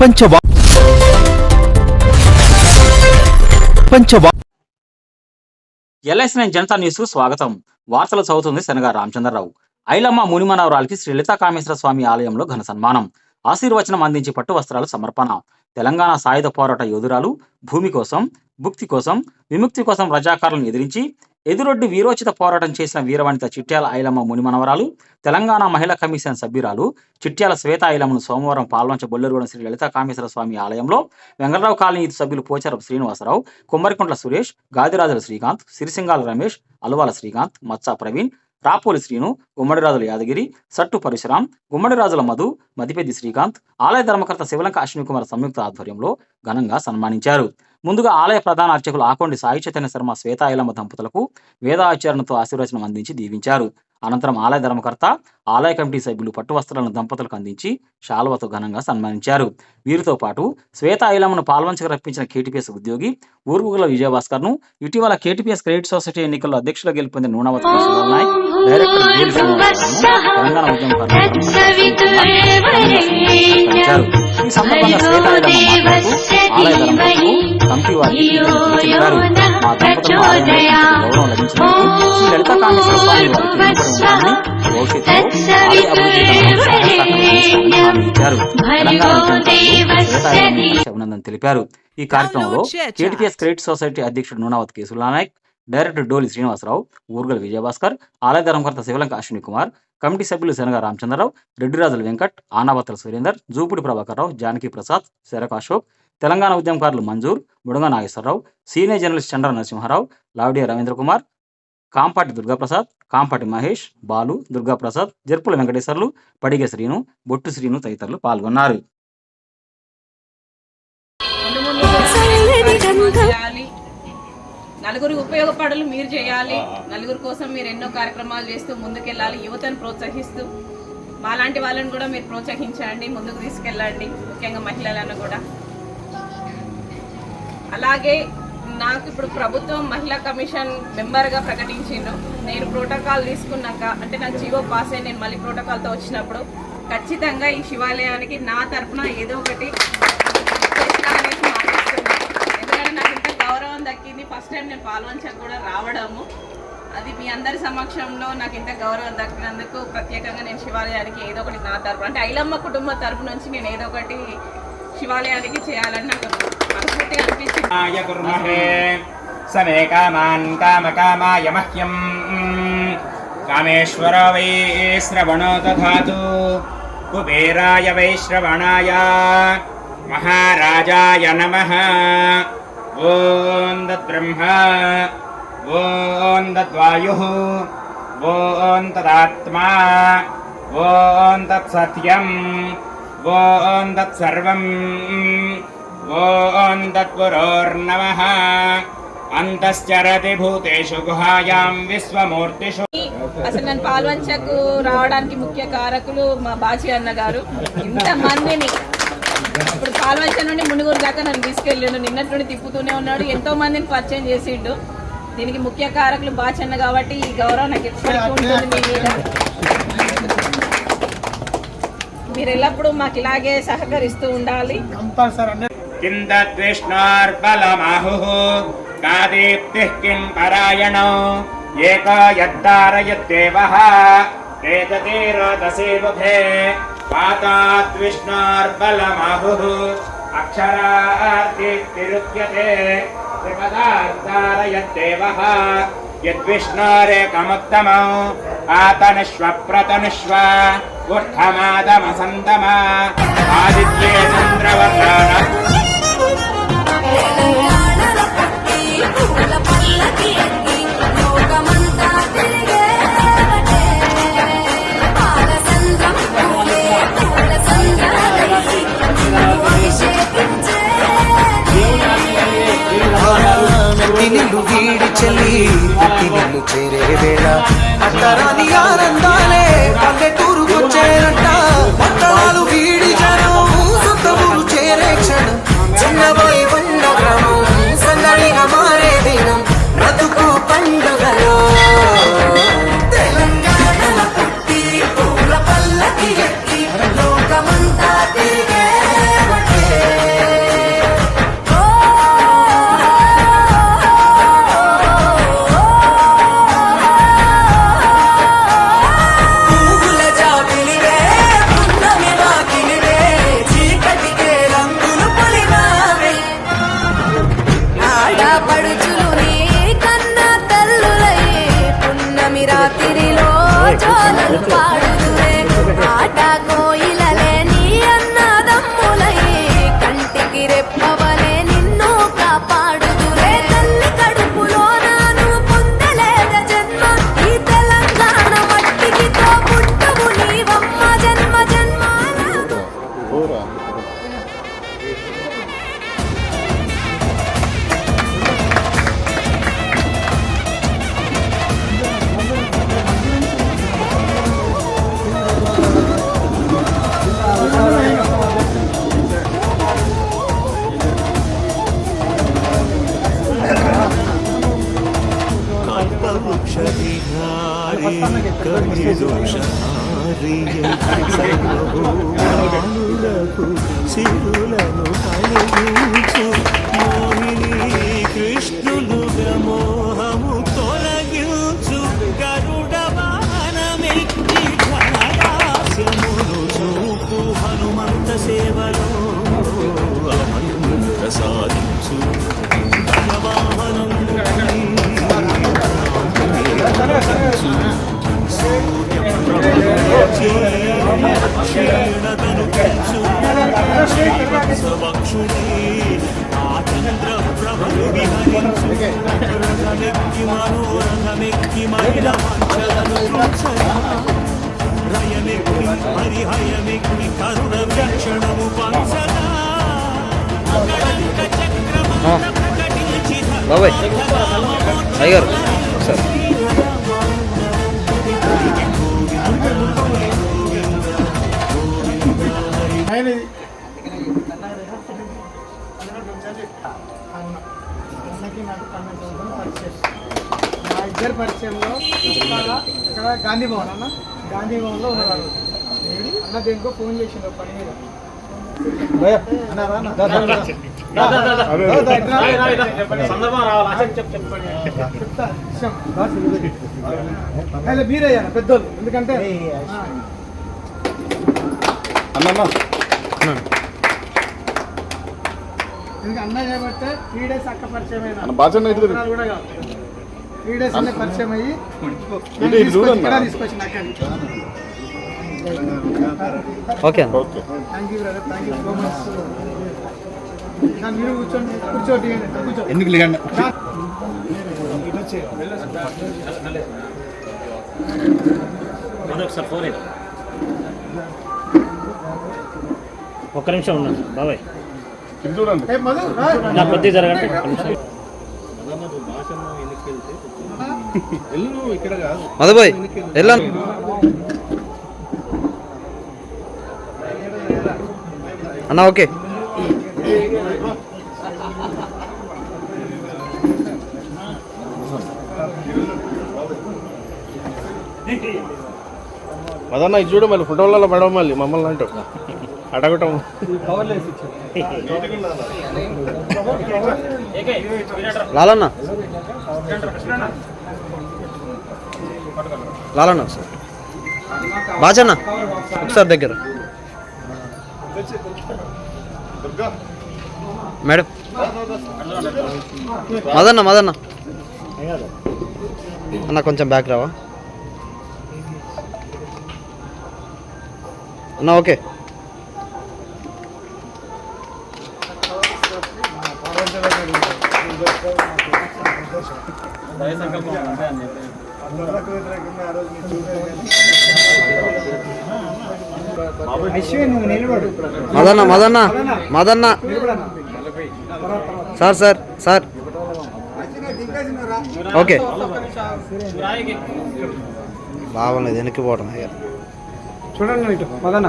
పంచవా LIC nine Janata న్యూస్కు స్వాగతం. వార్తలు చదువుతుంది శనగా రామచంద్రరావు. ఐలమ్మ మునిమనవరాలకి శ్రీ లలితా కామేశ్వర స్వామి ఆలయంలో ఘన సన్మానం. ఆశీర్వచనం అందించి పట్టు వస్త్రాలు సమర్పణ. తెలంగాణ సాయుధ పోరాట యోధురాలు భూమి కోసం భుక్తి కోసం విముక్తి కోసం రజాకారులను ఎదిరించి ఎదురొడ్డి వీరోచిత పోరాటం చేసిన వీరవనిత చిట్యాల ఐలమ్మ మునిమనవరాలు తెలంగాణ మహిళా కమిషన్ సభ్యురాలు చిట్యాల శ్వేత ఐలమ్మను సోమవారం పాల్వంచ బొల్లెరుగూడెం శ్రీ లలితా కామేశ్వర స్వామి ఆలయంలో వెంగళరావు కాలనీ సభ్యులు పోచారపు శ్రీనివాసరావు కొమ్మరికుంట్ల సురేష్ గాదిరాజుల శ్రీకాంత్ సిరిసింగాల రమేష్ అల్వాల శ్రీకాంత్ మత్సా ప్రవీణ్ రాపోలి శ్రీను గుమ్మడిరాజుల యాదగిరి సట్టు పరశురాం గుమ్మడిరాజుల మధు మదిపెద్ది శ్రీకాంత్ ఆలయ ధర్మకర్త శివలంక అశ్విని కుమార్ సంయుక్త ఆధ్వర్యంలో ఘనంగా సన్మానించారు. ముందుగా ఆలయ ప్రధాన అర్చకులు ఆకొండి సాయి చైతన్య శర్మ శ్వేతాయలమ్మ దంపతులకు వేదాచరణతో ఆశీర్వచనం అందించి దీవించారు. అనంతరం ఆలయ ధర్మకర్త ఆలయ కమిటీ సభ్యులు పట్టు వస్త్రాలను దంపతులకు అందించి శాలువతో ఘనంగా సన్మానించారు. వీరితో పాటు శ్వేత ఐలమ్మను పాల్వంచకు రప్పించిన కేటీపీఎస్ ఉద్యోగి ఊర్గుల విజయభాస్కర్ను ఇటీవల కేటీపీఎస్ క్రెడిట్ సొసైటీ ఎన్నికల్లో అధ్యక్షులుగా గెలుపొందిన నూనవతి నాయక్ డైరెక్టర్ తెలంగాణ ఉద్యమకారులు ఈ సందర్భంగా ఆలయ వారికి మా గౌరవం లభించినందుకు శ్రీ లలిత కామేశ్వర స్వామి వారికి రుణపడి ఉంటామని భవిష్యత్తులో ఆలయ అభివృద్ధి ఇచ్చారు. తెలంగాణ అభినందన తెలిపారు. ఈ కార్యక్రమంలో కేటీపీఎస్ క్రెడిట్ సొసైటీ అధ్యక్షుడు నూనావత్ కేసుల నాయక్ డైరెక్టర్ డోలి శ్రీనివాసరావు ఊర్గల విజయభాస్కర్ ఆలయ ధర్మకర్త శివలంక అశ్విని కుమార్ కమిటీ సభ్యులు శనగ రామచంద్రరావు రెడ్డిరాజుల వెంకట్ ఆనావతల సురేందర్ జూపుడి ప్రభాకర్రావు జానకి ప్రసాద్ శరక అశోక్ తెలంగాణ ఉద్యమకారులు మంజూర్ బుడగ నాగేశ్వరరావు సీనియర్ జర్నలిస్ట్ చంద్ర నరసింహారావు లావడియా రవీంద్ర కుమార్ కాంపాటి దుర్గాప్రసాద్ కాంపాటి మహేష్ బాలు దుర్గాప్రసాద్ జర్పుల వెంకటేశ్వర్లు పడిగ శ్రీను బొట్టు శ్రీను తదితరులు పాల్గొన్నారు. నలుగురు ఉపయోగపడలు మీరు చేయాలి. నలుగురు కోసం మీరు ఎన్నో కార్యక్రమాలు చేస్తూ ముందుకెళ్ళాలి. యువతను ప్రోత్సహిస్తూ మాలాంటి వాళ్ళని కూడా మీరు ప్రోత్సహించండి ముందుకు తీసుకెళ్ళండి ముఖ్యంగా మహిళలను కూడా. అలాగే నాకు ఇప్పుడు ప్రభుత్వం మహిళా కమిషన్ మెంబర్గా ప్రకటించిండు. నేను ప్రోటోకాల్ తీసుకున్నాక అంటే నాకు జీవో పాస్ అయ్యి నేను మళ్ళీ ప్రోటోకాల్తో వచ్చినప్పుడు ఖచ్చితంగా ఈ శివాలయానికి నా తరపున ఏదో ఒకటి చేస్తా అనేసి మాటిస్తున్నా. ఎందుకంటే నాకు ఇంత గౌరవం దక్కింది ఫస్ట్ టైం నేను పాల్వంచకు కూడా రావడము. అది మీ అందరి సమక్షంలో నాకు ఇంత గౌరవం దక్కినందుకు ప్రత్యేకంగా నేను శివాలయానికి ఏదో ఒకటి నా తరపు అంటే ఐలమ్మ కుటుంబ తరపు నుంచి నేను ఏదో ఒకటి శివాలయానికి చేయాలని నాకు అనిపించింది. సమే కామాన్ కామ కామాయ మహ్యం. కామేశ్వర వై శ్రవణో దాతు కుబేరాయ వై శ్రవణాయ. మహారాజాయ నమ. ఓం తద్బ్రహ్మ ఓం తద్వాయు ఓం తదాత్మా ఓం తత్సత్యం ఓం తత్సర్వం ఓం తత్పురోర్నమ అంతశ్చరతి భూతేషు గుహాయాం విశ్వమూర్తిషు. అసలు నేను పాల్వంచకు రావడానికి ముఖ్య కారకులు మా బాజీ అన్న గారు ఇంతమందిని ఇప్పుడు కాలువచ్చ నుండి మునుగురు దాకా నన్ను తీసుకెళ్ళాడు. నిన్నటి నుండి తిప్పుతూనే ఉన్నాడు. ఎంతో మందిని పరిచయం చేసిండు. దీనికి ముఖ్య కారకులు బాచన్న కాబట్టి ఈ గౌరవం నాకు ఎప్పటికీ మీరు ఎల్లప్పుడూ మాకు ఇలాగే సహకరిస్తూ ఉండాలి. కింద కృష్ణార్బలమాహు కాదీప్తి కిం పరాయణ पाताद्विष्णोर्बलमाहुः अक्षरार्थिरुच्यते त्रिपदार्धारयत्येवः यद्विष्णोरेकमुत्तमौ आतनुष्व प्रतनुष्व ऊर्ध्वमादमसन्तम పుట్టినిల్లు చేరే వేళ. అట్టరాని కరుణకు సిరులను కలిగించు మోహిని కృష్ణులుగా మోహము హరిహయమెక్కి కరుణ వీక్షణము పంచగా బాబాయ్ అయ్యారు సార్ అన్నకి నాకు పన్నెండు సంవత్సరాలు పరిచయం. మా ఇద్దరు పరిచయంలో ఇక్కడ గాంధీ భవన్ అన్న. గాంధీ భవన్లో ఉన్నారు అన్న దేనికో ఫోన్ చేసిండు పని మీద. అన్న అన్న. మీరే పెద్దోళ్ళు. ఎందుకంటే ఆ. ఎందుకంటే అన్న చేయబట్టే త్రీ డేస్ అక్క పరిచయం అయినా. కూడా కాదు. త్రీ డేస్ అనే పరిచయం అయ్యి ఓకే. అన్న thank you brother thank you so much మీరు కూర్చోండి. కూర్చోటి కూర్చో. ఎందుకు లేకండి? ఒక్క నిమిషం ఉండండి. బాబాయ్. నా జరగండి. మధుబాయ్ వెళ్ళాను అన్న ఓకే. అదన్న ఇది చూడు మళ్ళీ ఫోటోలలో పడవ మళ్ళీ మమ్మల్ని అంటూ అడగటం. లాలన్న. లాలన్న సార్. బాచన్న ఒకసారి దగ్గర. మేడం. మదన్న మదన్న. అన్న కొంచెం బ్యాక్ రావా? అన్న okay. Madanna Madanna Madanna. Sir sir sir. Okay. బాగున్నది వెనక్కి పోవడం చూడండి మదన్న.